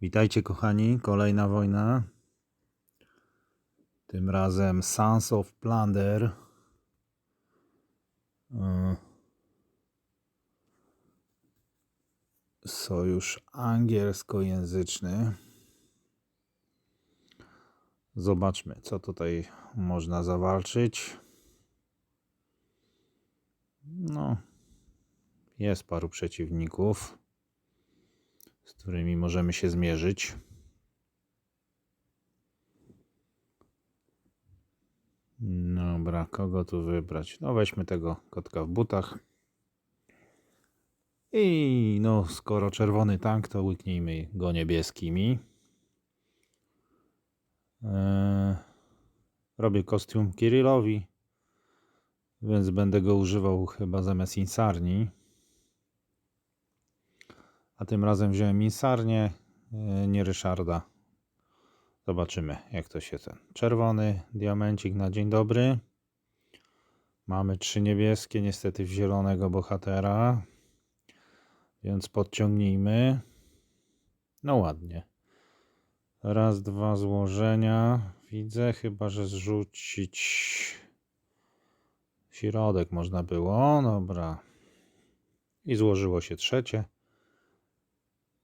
Witajcie kochani, kolejna wojna. Tym razem Sons of Plunder. E, Sojusz angielskojęzyczny. Zobaczmy, co tutaj można zawalczyć. No, jest paru przeciwników z którymi możemy się zmierzyć. Dobra, kogo tu wybrać? No weźmy tego kotka w butach. I no, skoro czerwony tank, to łyknijmy go niebieskimi. Eee, robię kostium Kirillowi, więc będę go używał chyba zamiast Insarni. A tym razem wziąłem Minsarnię, e, nie Ryszarda. Zobaczymy, jak to się ten. Czerwony diamencik na dzień dobry. Mamy trzy niebieskie, niestety w zielonego bohatera. Więc podciągnijmy. No ładnie. Raz, dwa złożenia. Widzę, chyba że zrzucić środek można było. Dobra. I złożyło się trzecie.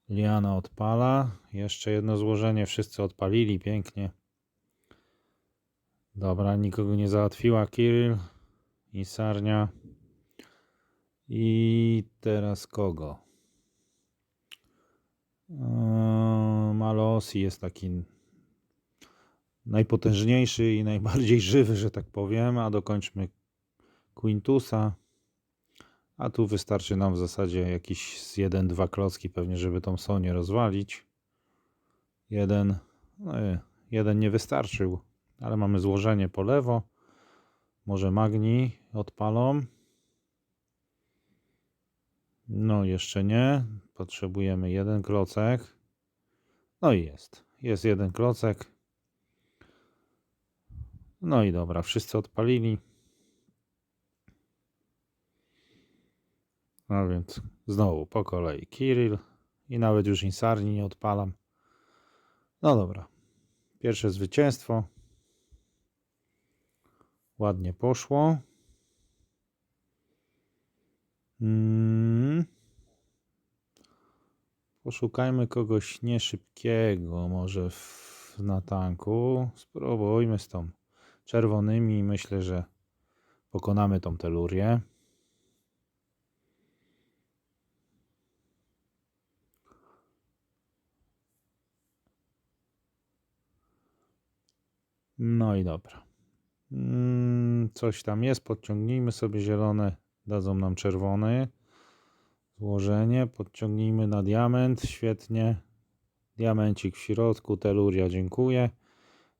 Liana odpala. Jeszcze jedno złożenie. Wszyscy odpalili. Pięknie. Dobra, nikogo nie załatwiła. Kirill i Sarnia. I teraz kogo? Eee, Malosi jest taki najpotężniejszy i najbardziej żywy, że tak powiem. A dokończmy Quintusa. A tu wystarczy nam w zasadzie jakiś z jeden, dwa klocki pewnie, żeby tą Sonię rozwalić. Jeden, no, jeden nie wystarczył, ale mamy złożenie po lewo. Może magni odpalą. No jeszcze nie. Potrzebujemy jeden klocek. No i jest. Jest jeden klocek. No i dobra, wszyscy odpalili. No więc znowu po kolei Kirill i nawet już Insarni nie odpalam. No dobra. Pierwsze zwycięstwo. Ładnie poszło. Mm. Poszukajmy kogoś nieszybkiego, może w, na tanku. Spróbujmy z tą czerwonymi. Myślę, że pokonamy tą telurię. No i dobra. Mm, coś tam jest, podciągnijmy sobie zielone, dadzą nam czerwony. Złożenie, podciągnijmy na diament, świetnie. Diamencik w środku, teluria, dziękuję.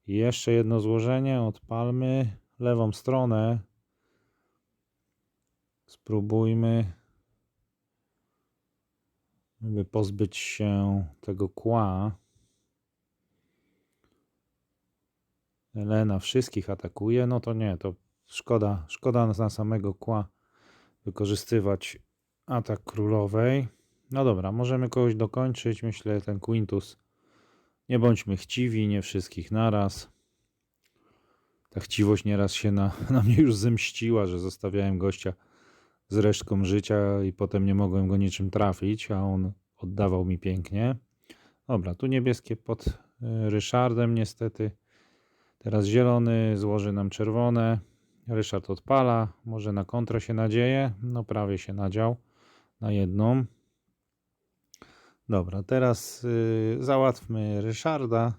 I jeszcze jedno złożenie, odpalmy lewą stronę. Spróbujmy, by pozbyć się tego kła. Lena wszystkich atakuje, no to nie, to szkoda, szkoda na samego kła wykorzystywać atak królowej. No dobra, możemy kogoś dokończyć. Myślę, ten Quintus. Nie bądźmy chciwi, nie wszystkich naraz. Ta chciwość nieraz się na, na mnie już zemściła, że zostawiałem gościa z resztką życia i potem nie mogłem go niczym trafić, a on oddawał mi pięknie. Dobra, tu niebieskie pod y, Ryszardem niestety. Teraz zielony złoży nam czerwone. Ryszard odpala. Może na kontrę się nadzieje. No prawie się nadział na jedną. Dobra, teraz yy, załatwmy Ryszarda,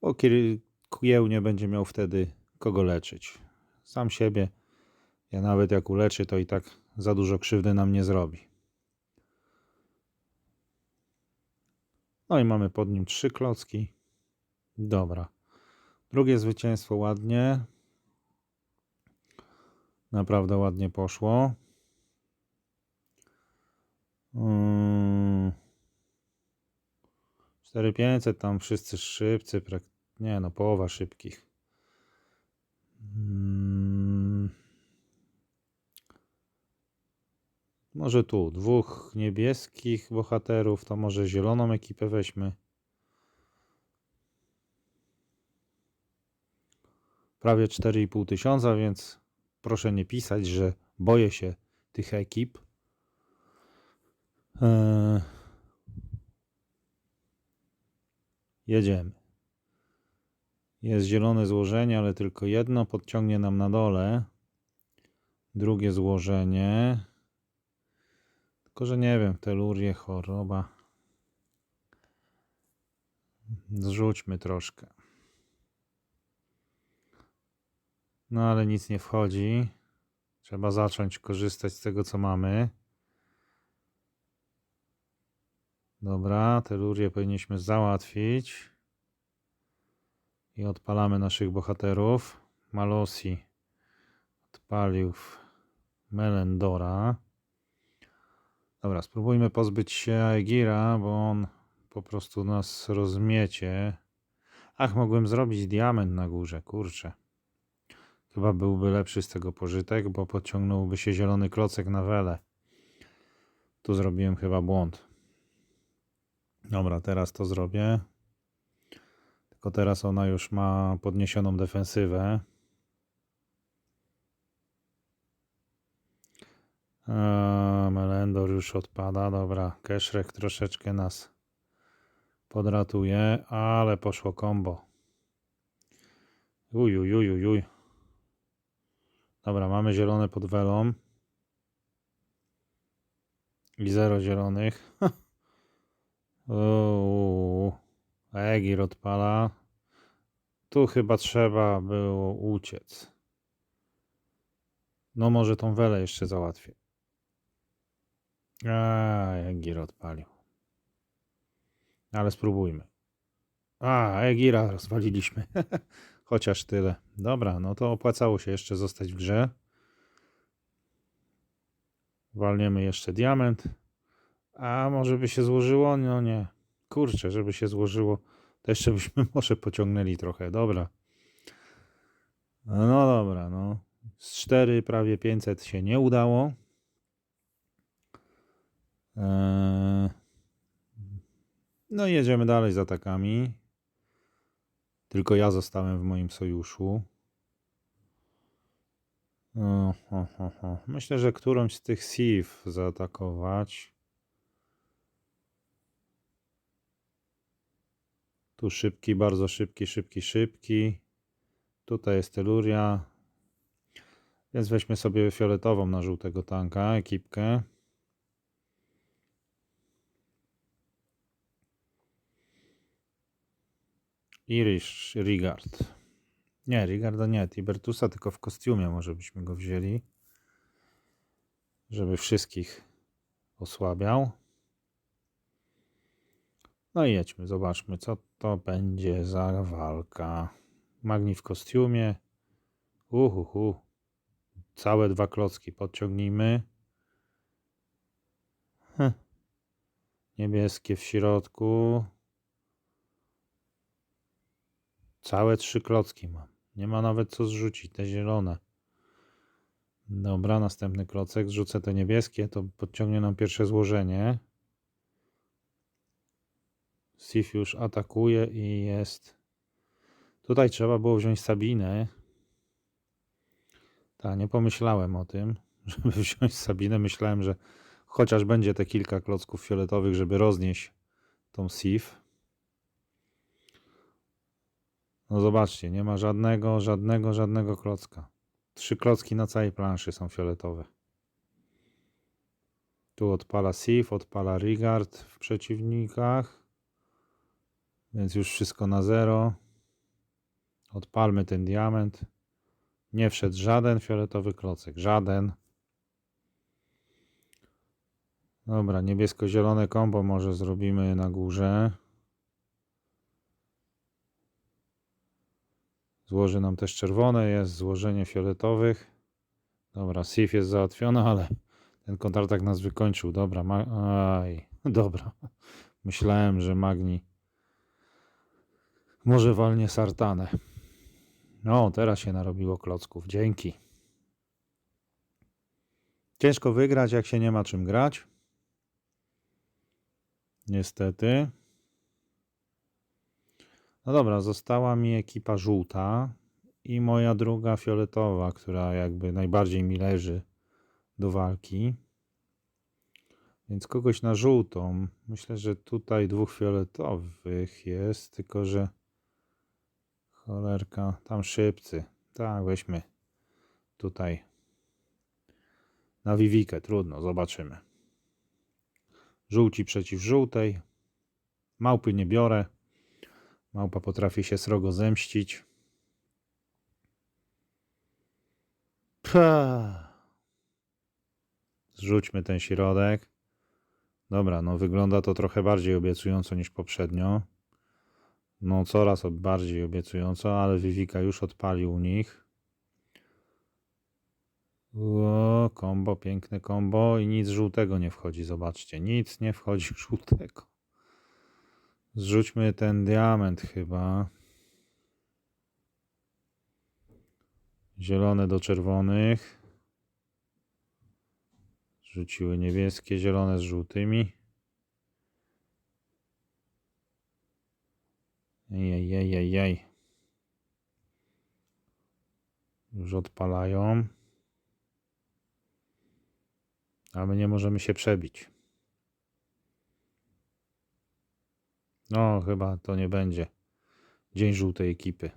bo Kieł nie będzie miał wtedy kogo leczyć. Sam siebie. Ja nawet jak uleczy, to i tak za dużo krzywdy nam nie zrobi. No i mamy pod nim trzy klocki. Dobra. Drugie zwycięstwo ładnie. Naprawdę ładnie poszło. Hmm. 4500 tam wszyscy szybcy. Nie no, połowa szybkich. Hmm. Może tu dwóch niebieskich bohaterów, to może zieloną ekipę weźmy. Prawie 4,5 tysiąca, więc proszę nie pisać, że boję się tych ekip. Eee, jedziemy. Jest zielone złożenie, ale tylko jedno podciągnie nam na dole. Drugie złożenie. Tylko, że nie wiem, telurię, choroba. Zrzućmy troszkę. No ale nic nie wchodzi. Trzeba zacząć korzystać z tego, co mamy. Dobra, telurię powinniśmy załatwić. I odpalamy naszych bohaterów. Malosi odpalił Melendora. Dobra, spróbujmy pozbyć się Aegira, bo on po prostu nas rozmiecie. Ach, mogłem zrobić diament na górze, kurczę. Chyba byłby lepszy z tego pożytek, bo podciągnąłby się zielony klocek na wele. Tu zrobiłem chyba błąd. Dobra, teraz to zrobię. Tylko teraz ona już ma podniesioną defensywę. A, Melendor już odpada. Dobra, Keszrek troszeczkę nas podratuje, ale poszło combo. Uj, uj, uj, uj, uj. Dobra, mamy zielone pod welą. I zero zielonych. Egir odpala. Tu chyba trzeba było uciec. No może tą welę jeszcze załatwię. A, Egir odpalił. Ale spróbujmy. A, Egira rozwaliliśmy. Chociaż tyle. Dobra, no to opłacało się jeszcze zostać w grze. Walniemy jeszcze diament. A może by się złożyło? No nie. Kurczę, żeby się złożyło, to jeszcze byśmy może pociągnęli trochę. Dobra. No dobra, no. Z 4 prawie 500 się nie udało. Eee... No i jedziemy dalej z atakami. Tylko ja zostałem w moim sojuszu. Myślę, że którąś z tych SIF zaatakować. Tu szybki, bardzo szybki, szybki, szybki. Tutaj jest teluria. Więc weźmy sobie fioletową na żółtego tanka, ekipkę. Irish Rigard. Nie, Rigarda nie, Tibertusa tylko w kostiumie może byśmy go wzięli. Żeby wszystkich osłabiał. No i jedźmy, zobaczmy co to będzie za walka. Magni w kostiumie. Uhuhu. Całe dwa klocki podciągnijmy. Hm. Niebieskie w środku. Całe trzy klocki mam. Nie ma nawet co zrzucić, te zielone. Dobra, następny klocek. Zrzucę te niebieskie, to podciągnie nam pierwsze złożenie. Sif już atakuje i jest. Tutaj trzeba było wziąć Sabinę. Tak, nie pomyślałem o tym, żeby wziąć Sabinę. Myślałem, że chociaż będzie te kilka klocków fioletowych, żeby roznieść tą Sif. No zobaczcie, nie ma żadnego, żadnego, żadnego klocka. Trzy klocki na całej planszy są fioletowe. Tu odpala Sif, odpala Rigard w przeciwnikach. Więc już wszystko na zero. Odpalmy ten diament. Nie wszedł żaden fioletowy klocek. Żaden. Dobra, niebiesko-zielone kombo może zrobimy na górze. Złoży nam też czerwone, jest złożenie fioletowych. Dobra, SIF jest załatwiona, ale ten kontratak nas wykończył. Dobra, ma... aj, dobra. Myślałem, że Magni może walnie Sartanę. No, teraz się narobiło klocków. Dzięki. Ciężko wygrać, jak się nie ma czym grać. Niestety. No dobra, została mi ekipa żółta i moja druga fioletowa, która jakby najbardziej mi leży do walki. Więc kogoś na żółtą. Myślę, że tutaj dwóch fioletowych jest, tylko że cholerka, tam szybcy. Tak, weźmy tutaj na Wiwikę, trudno, zobaczymy. Żółci przeciw żółtej. Małpy nie biorę. Małpa potrafi się srogo zemścić. Pah. Zrzućmy ten środek. Dobra, no wygląda to trochę bardziej obiecująco niż poprzednio. No coraz bardziej obiecująco, ale Vivika już odpalił u nich. O, kombo, piękne kombo i nic żółtego nie wchodzi, zobaczcie, nic nie wchodzi żółtego. Zrzućmy ten diament chyba. Zielone do czerwonych. Rzuciły niebieskie, zielone z żółtymi. Ejejejejej. Już odpalają. A my nie możemy się przebić. No, chyba to nie będzie dzień żółtej ekipy.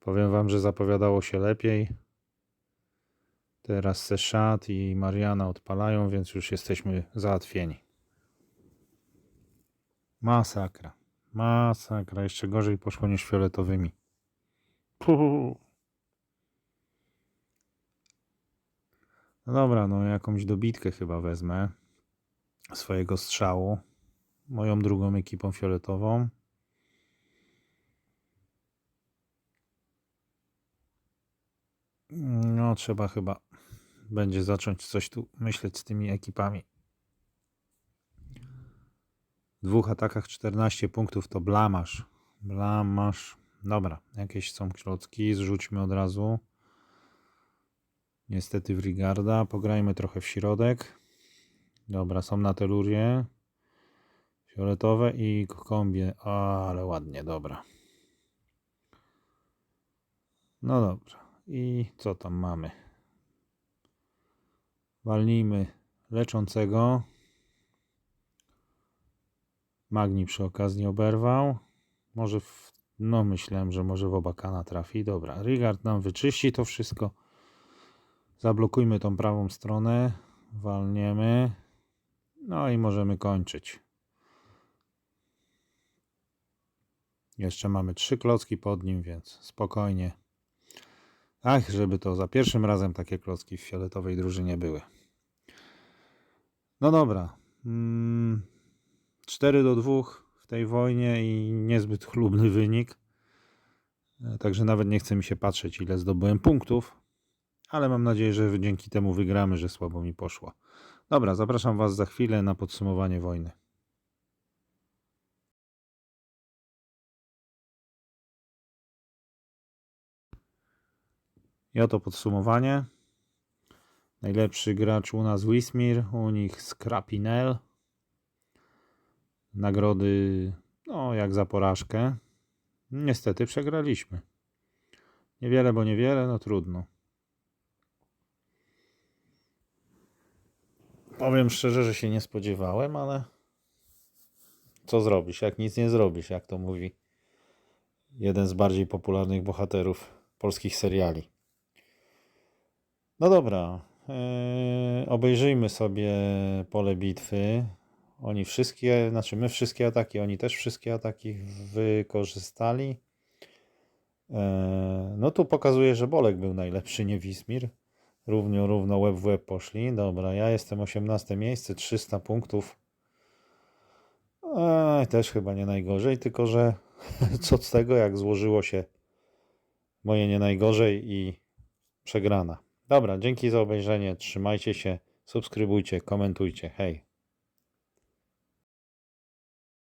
Powiem wam, że zapowiadało się lepiej. Teraz Seszat i Mariana odpalają, więc już jesteśmy załatwieni. Masakra. Masakra. Jeszcze gorzej poszło niż fioletowymi. Puh. No dobra, no jakąś dobitkę chyba wezmę swojego strzału. Moją drugą ekipą fioletową. No, trzeba chyba będzie zacząć coś tu myśleć z tymi ekipami. W dwóch atakach 14 punktów to blamasz. Blamasz. Dobra, jakieś są klocki, zrzućmy od razu. Niestety w Rigarda. Pograjmy trochę w środek. Dobra, są na telurie. Fioletowe i kombie. O, ale ładnie, dobra. No dobra. I co tam mamy? Walnijmy leczącego. Magni przy okazji oberwał. Może w, no myślałem, że może w obakana trafi. Dobra, Rigard nam wyczyści to wszystko. Zablokujmy tą prawą stronę. Walniemy. No i możemy kończyć. Jeszcze mamy trzy klocki pod nim, więc spokojnie. Ach, żeby to za pierwszym razem takie klocki w fioletowej drużynie były. No dobra. Mm, 4 do 2 w tej wojnie i niezbyt chlubny wynik. E, Także nawet nie chce mi się patrzeć, ile zdobyłem punktów. Ale mam nadzieję, że dzięki temu wygramy, że słabo mi poszło. Dobra, zapraszam Was za chwilę na podsumowanie wojny. I oto podsumowanie. Najlepszy gracz u nas Wismir, u nich Scrapinel. Nagrody, no jak za porażkę. Niestety przegraliśmy. Niewiele, bo niewiele, no trudno. Powiem szczerze, że się nie spodziewałem, ale co zrobisz, jak nic nie zrobisz, jak to mówi jeden z bardziej popularnych bohaterów polskich seriali. No dobra, yy, obejrzyjmy sobie pole bitwy. Oni wszystkie, znaczy my wszystkie ataki, oni też wszystkie ataki wykorzystali. Yy, no tu pokazuje, że Bolek był najlepszy, nie Wismir. Równo, równo łeb w łeb poszli. Dobra, ja jestem 18 miejsce, 300 punktów. Ej, też chyba nie najgorzej, tylko że co z tego, jak złożyło się moje nie najgorzej i przegrana. Dobra, dzięki za obejrzenie. Trzymajcie się, subskrybujcie, komentujcie. Hej.